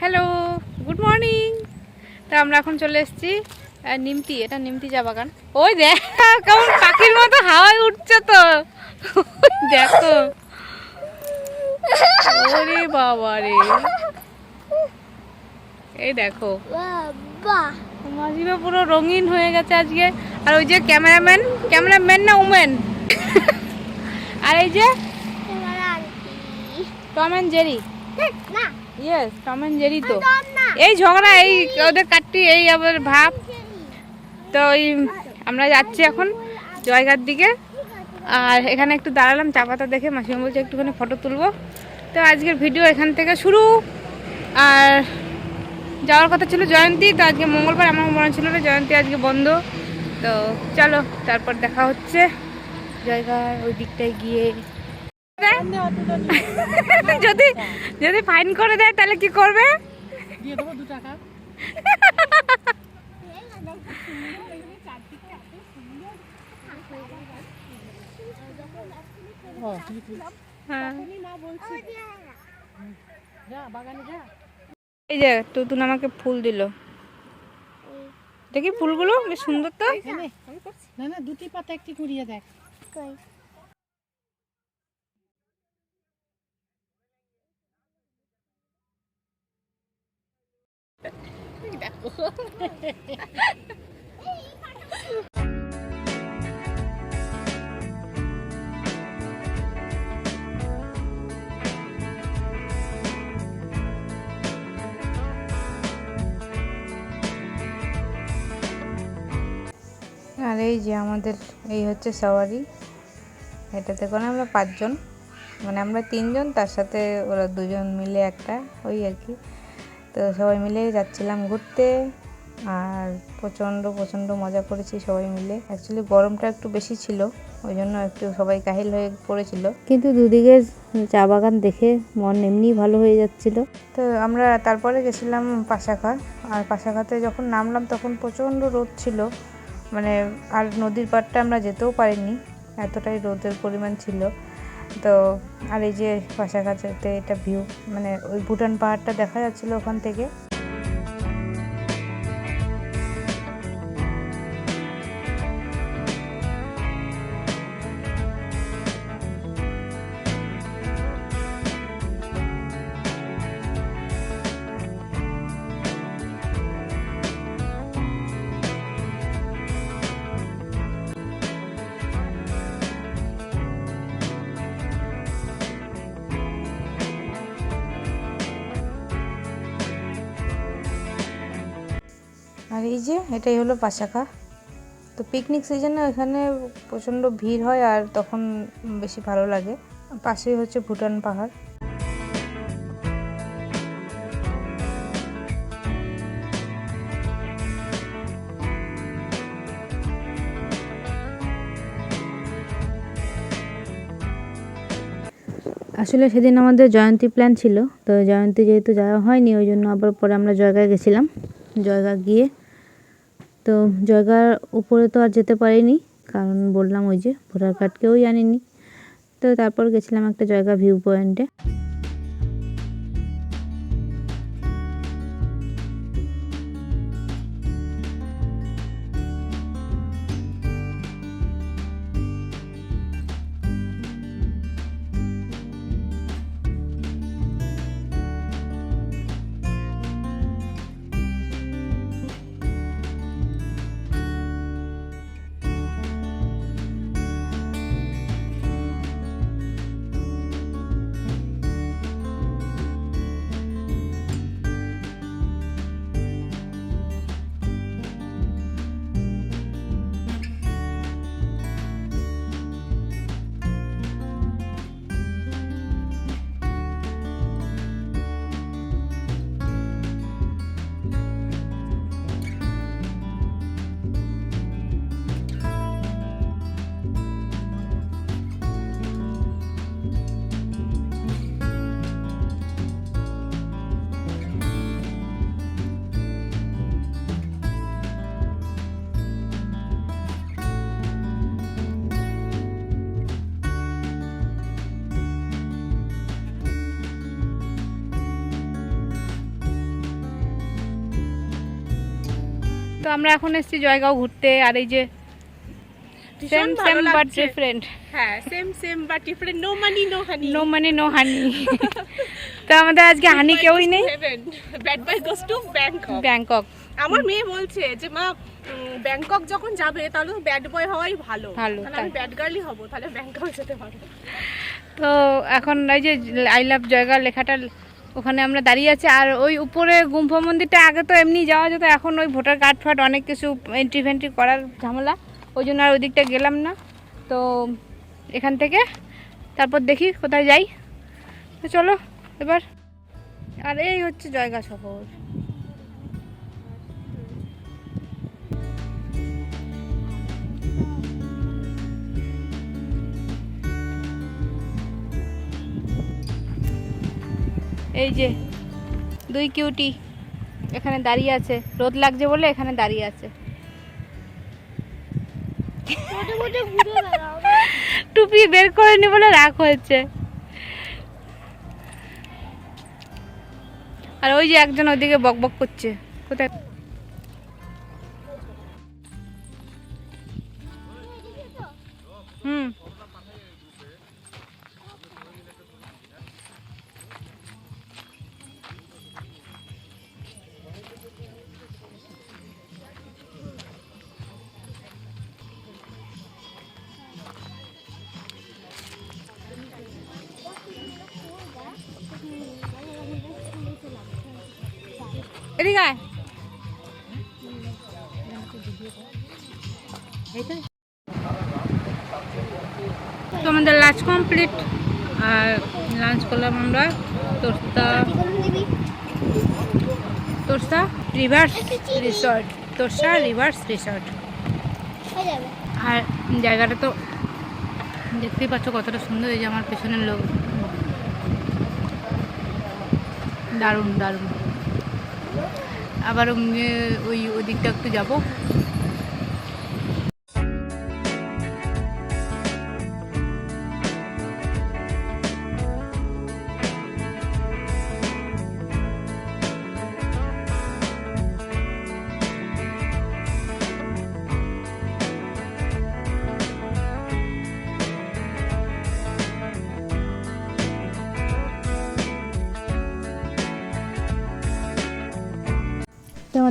Hello good morning তো আমরা এখন চলে এসেছি নিমতি এটা নিমতি চা বাগান। ওই দেখ কেমন পাখির মতো হাওয়ায় উঠছে তো। দেখো। ওরে বাবা রে। এই দেখো। মাঝিমা পুরো রঙিন হয়ে গেছে আজকে। আর ওই যে ক্যামেরাম্যান ক্যামেরাম্যান না উমেন? আর এই যে টম অ্যান্ড জেরি। না। ইয়েস টম অ্যান্ড জেরি তো। এই ঝগড়া এই ওদের কাটটি এই আবার ভাব। তো ওই আমরা যাচ্ছি এখন জয়গার দিকে। আর এখানে একটু দাঁড়ালাম চা পাতা দেখে মাসিমা বলছে একটুখানি ফটো তুলবো। তো আজকের ভিডিও এখান থেকে শুরু। আর যাওয়ার কথা ছিল জয়ন্তী তো আজকে মঙ্গলবার আমার মনে ছিল না জয়ন্তী আজকে বন্ধ। তো চলো তারপর দেখা হচ্ছে। জয়গার ওই দিকটায় গিয়ে যদি যদি ফাইন করে দেয় তাহলে কি করবে? হ্যাঁ যা বাগানে যা। এই যে তুতুন আমাকে ফুল দিল। দেখি ফুলগুলো বেশ সুন্দর তো। না না দুটি পাতা একটি কুড়িয়ে দেখ। আর এই যে আমাদের এই হচ্ছে সওয়ারি। এটাতে করে আমরা পাঁচজন। মানে আমরা তিনজন, তার সাথে ওরা দুজন মিলে একটা ওই আর কি। তো সবাই মিলে যাচ্ছিলাম ঘুরতে আর প্রচণ্ড প্রচণ্ড মজা করেছি সবাই মিলে। অ্যাকচুয়ালি গরমটা একটু বেশি ছিল ওই জন্য একটু সবাই কাহিল হয়ে পড়েছিল। কিন্তু দুদিকে চা বাগান দেখে মন এমনিই ভালো হয়ে যাচ্ছিল। তো আমরা তারপরে গেছিলাম পাশাখা আর পাশাখাতে যখন নামলাম তখন প্রচণ্ড রোদ ছিল। মানে আর নদীর পাড়টা আমরা যেতেও পারিনি এতটাই রোদের পরিমাণ ছিল। তো আর এই যে পাশাকাছিতে এটা ভিউ মানে ওই ভুটান পাহাড়টা দেখা যাচ্ছিল ওখান থেকে। আর এই যে, এটাই হলো পাশাখা। তো পিকনিক সিজনে এখানে প্রচণ্ড ভিড় হয় আর তখন বেশি ভালো লাগে। পাশেই হচ্ছে ভুটান পাহাড়। আসলে সেদিন আমাদের জয়ন্তী প্ল্যান ছিল। তো জয়ন্তী যেহেতু যাওয়া হয়নি, ওই জন্য আবার পরে আমরা জয়গায় গেছিলাম। জয়গা গিয়ে তো জয়গার উপরে তো আর যেতে পারিনি, কারণ বললাম ওই যে ভোটার কার্ড কেউই আনিনি তো তারপর গেছিলাম একটা জায়গা ভিউ পয়েন্টে আমরা এখন এসেছি জয়গাঁও ঘুরতে আর এই যে সেম সেম বাট। ডিফারেন্ট হ্যাঁ same same but different no money no honey no money no honey তো আমাদের আজকে হানি কেউই নেই। Bad by goes to Bangkok Bangkok আমার মেয়ে বলছে যে মা ব্যাংকক যখন যাবে তাহলে ব্যাড বয় হওয়াই ভালো। ভালো, আমি ব্যাড গার্লই হব তাহলে ব্যাংকক যেতে পারব। তো এখন এই যে আই লাভ জয়গা লেখাটা ওখানে আমরা দাঁড়িয়ে আছি। আর ওই উপরে গুম্ফা মন্দিরটা আগে তো এমনি যাওয়া যেত, এখন ওই ভোটার কার্ড ফার্ড অনেক কিছু এন্ট্রি ফেন্ট্রি করার ঝামেলা। ওই জন্য আর ওই দিকটা গেলাম না। তো এখান থেকে তারপর দেখি কোথায় যাই। চলো এবার। আর এই হচ্ছে জয়গা শহর। এই যে, দুই কিউটি এখানে দাঁড়িয়ে আছে। রোদ লাগছে বলে এখানে দাঁড়িয়ে আছে। টুপি বের করে নি বলে রাগ হয়েছে। আর ওই যে একজন ওইদিকে বকবক করছে। কোথায়? এদিকে আয়। তো আমাদের লাঞ্চ কমপ্লিট আর লাঞ্চ করলাম আমরা তোরতা Torsa rivers resort Torsa rivers resort আর জায়গাটা তো দেখতেই পাচ্ছ কতটা সুন্দর, এই যে আমার পেছনের লোক। দারুণ দারুণ। আবার ওই ওদিকটা একটু যাব।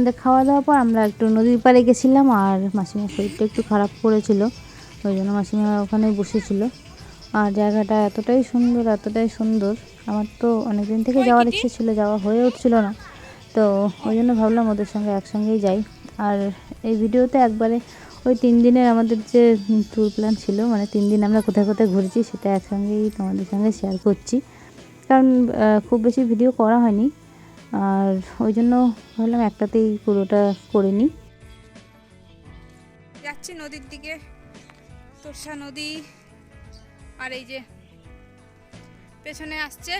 আমাদের খাওয়া দাওয়ার পর আমরা একটু নদীর পাড়ে গেছিলাম আর মাসিমার শরীরটা একটু খারাপ করেছিল ওই জন্য মাসিমা ওখানে বসেছিল। আর জায়গাটা এতটাই সুন্দর এতটাই সুন্দর আমার তো অনেকদিন থেকে যাওয়ার ইচ্ছে ছিল যাওয়া হয়ে উঠছিল না। তো ওই জন্য ভাবলাম ওদের সঙ্গে একসঙ্গেই যাই। আর এই ভিডিওতে একবারে ওই তিন দিনের আমাদের যে ট্যুর প্ল্যান ছিল মানে তিন দিন আমরা কোথায় কোথায় ঘুরেছি সেটা একসঙ্গেই তোমাদের সঙ্গে শেয়ার করছি। কারণ খুব বেশি ভিডিও করা হয়নি। আর ওই জন্য ভাবলাম একটাতেই পুরোটা করে নিই। যাচ্ছি নদীর দিকে তোরসা নদী আর এই যে পেছনে আসছে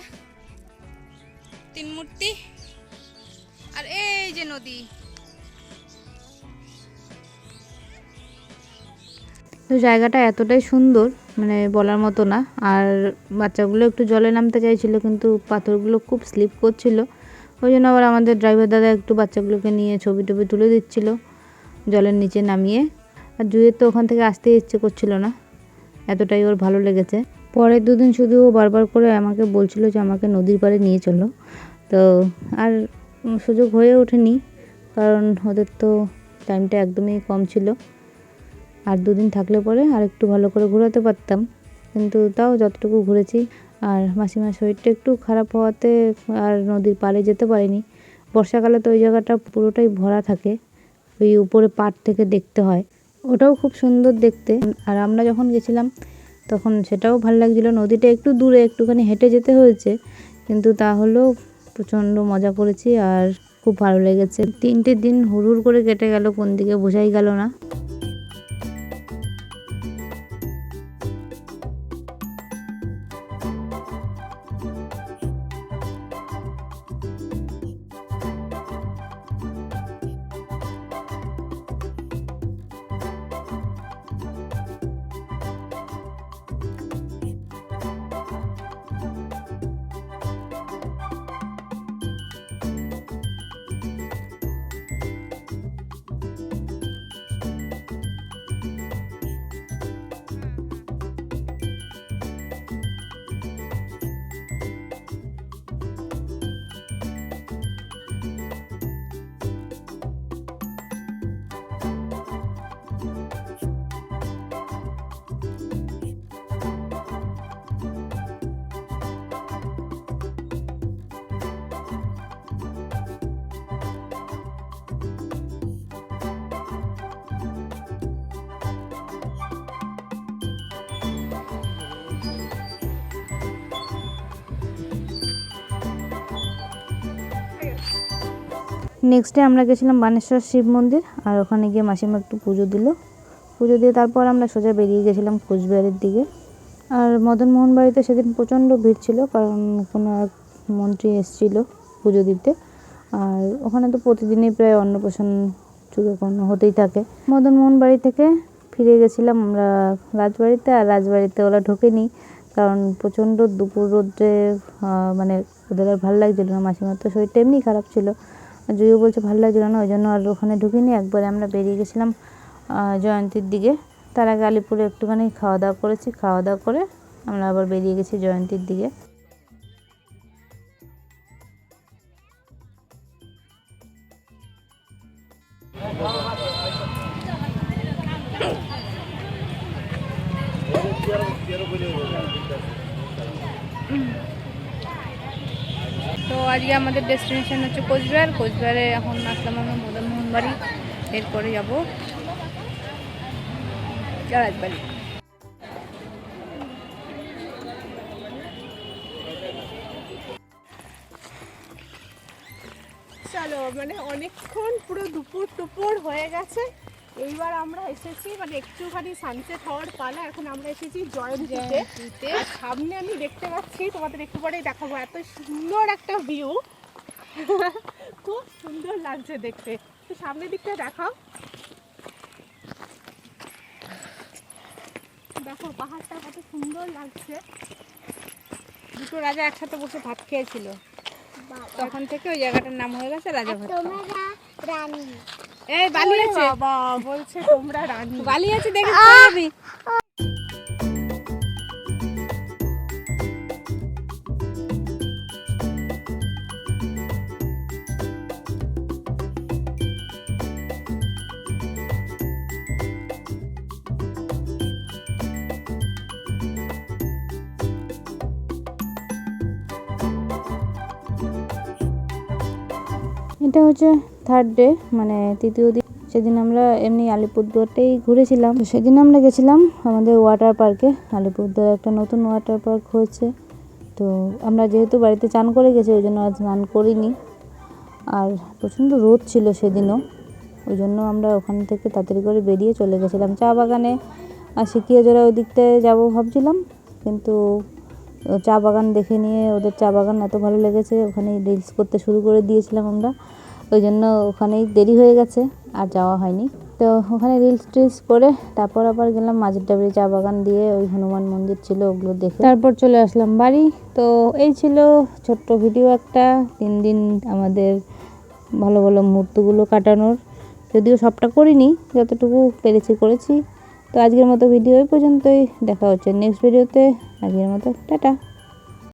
তিন মূর্তি আর এই যে নদী। তো জায়গাটা এতটাই সুন্দর মানে বলার মতো না। আর বাচ্চাগুলো একটু জলে নামতে চাইছিল কিন্তু পাথরগুলো খুব স্লিপ করছিল। ওই জন্য আবার আমাদের ড্রাইভার দাদা একটু বাচ্চাগুলোকে নিয়ে ছবি টবি তুলে দিচ্ছিল, জলের নিচে নামিয়ে। আর জুয়ের তো ওখান থেকে আসতে ইচ্ছে করছিল না, এতটাই ওর ভালো লেগেছে। পরের দুদিন শুধু ও বারবার করে আমাকে বলছিল যে আমাকে নদীর পাড়ে নিয়ে চলো। তো আর সুযোগ হয়ে ওঠেনি, কারণ ওদের তো টাইমটা একদমই কম ছিল। আর দুদিন থাকলে পরে আর একটু ভালো করে ঘোরাতে পারতাম, কিন্তু তাও যতটুকু ঘুরেছি আর মাসিমার শরীরটা একটু খারাপ হওয়াতে আর নদীর পাড়ে যেতে পারিনি। বর্ষাকালে তো ওই জায়গাটা পুরোটাই ভরা থাকে, ওই উপরে পাড় থেকে দেখতে হয়। ওটাও খুব সুন্দর দেখতে। আর আমরা যখন গেছিলাম, তখন সেটাও ভালো লাগছিল। নদীটা একটু দূরে, একটুখানি হেঁটে যেতে হয়েছে, কিন্তু তাহলেও প্রচণ্ড মজা করেছি আর খুব ভালো লেগেছে। তিনটে দিন হুড় করে কেটে গেল, কোন দিকে বোঝাই গেল না। নেক্সট আমরা গেছিলাম বানেশ্বর শিব মন্দির, আর ওখানে গিয়ে মাসিমা একটু পুজো দিল। পুজো দিয়ে তারপর আমরা সোজা বেরিয়ে গেছিলাম কোচবিহারের দিকে। আর মদন মোহন বাড়িতে সেদিন প্রচণ্ড ভিড় ছিল, কারণ কোনো এক মন্ত্রী এসেছিল পুজো দিতে। আর ওখানে তো প্রতিদিনই প্রায় অন্নপ্রাশন চুরোপন্ন হতেই থাকে। মদন মোহন বাড়ি থেকে ফিরে গেছিলাম আমরা রাজবাড়িতে, আর রাজবাড়িতে ওরা ঢোকেনি, কারণ প্রচণ্ড দুপুর রোদ্রে মানে ওদের আর ভালো লাগছিল না মাসিমার। তো শরীরটা এমনি খারাপ ছিল। জুইও বলছে ভালো লাগছিল না, ওই জন্য আর ওখানে ঢুকিনি। একবারে আমরা বেরিয়ে গেছিলাম জয়ন্তীর দিকে। তার আগে আলিপুরে একটুখানি খাওয়া দাওয়া করেছি। খাওয়া দাওয়া করে আমরা আবার বেরিয়ে গেছি জয়ন্তীর দিকে। আমাদের ডেস্টিনেশন হচ্ছে কোচবিহার। কোচবিহারে এখন আসলাম আমরা মদনমোহন বাড়ি এরপরে যাব রাজবাড়ি চলো মানে অনেকক্ষণ পুরো দুপুর টুপুর হয়ে গেছে। এইবার আমরা এসেছি মানে একটুখানি সানসেট হওয়ার পালা। এখন আমরা এসেছি জয়ন্তীতে। সামনে আমি দেখতে পাচ্ছি তোমাদের একটু পরেই দেখাবো। এত সুন্দর একটা ভিউ খুব সুন্দর লাগছে দেখতে। তো সামনের দিকটা দেখাও। দেখো পাহাড়টা কত সুন্দর লাগছে। দুটো রাজা একসাথে বসে ভাত খেয়েছিল। তখন থেকে ওই জায়গাটার নাম হয়ে গেছে রাজা ভাত। তোমরা রানী। এই বালি আছে? বাবা বলছে তোমরা রানী। বালি আছে দেখে এটা হচ্ছে থার্ড ডে মানে তৃতীয় দিন। সেদিন আমরা এমনি আলিপুরদুয়ারটাই ঘুরেছিলাম। সেদিন আমরা গেছিলাম আমাদের ওয়াটার পার্কে আলিপুরদুয়ার একটা নতুন ওয়াটার পার্ক হয়েছে। তো আমরা যেহেতু বাড়িতে চান করে গেছি, ওই জন্য আর স্নান করিনি। আর প্রচণ্ড রোদ ছিল সেদিনও। ওই জন্য আমরা ওখান থেকে তাড়াতাড়ি করে বেরিয়ে চলে গেছিলাম। চা বাগানে আর শিখিয়ে জোড়া ওই দিকটায় যাব ভাবছিলাম। কিন্তু চা বাগান দেখে নিয়ে ওদের চা বাগান এত ভালো লেগেছে ওখানে রিলস করতে শুরু করে দিয়েছিলাম আমরা। ওই জন্য ওখানেই দেরি হয়ে গেছে, আর যাওয়া হয়নি। তো ওখানে রিলস টিলস করে তারপর আবার গেলাম মাঝের ডাবরি চা বাগান দিয়ে ওই হনুমান মন্দির ছিল, ওগুলো দেখে। তারপর চলে আসলাম বাড়ি। তো এই ছিল ছোট্ট ভিডিও একটা, তিন দিন আমাদের ভালো ভালো মুহূর্তগুলো কাটানোর। যদিও সবটা করিনি, যতটুকু পেরেছি করেছি। তো আজকের মতো ভিডিও এই পর্যন্তই। দেখা হচ্ছে নেক্সট ভিডিওতে আজকের মতো টাটা।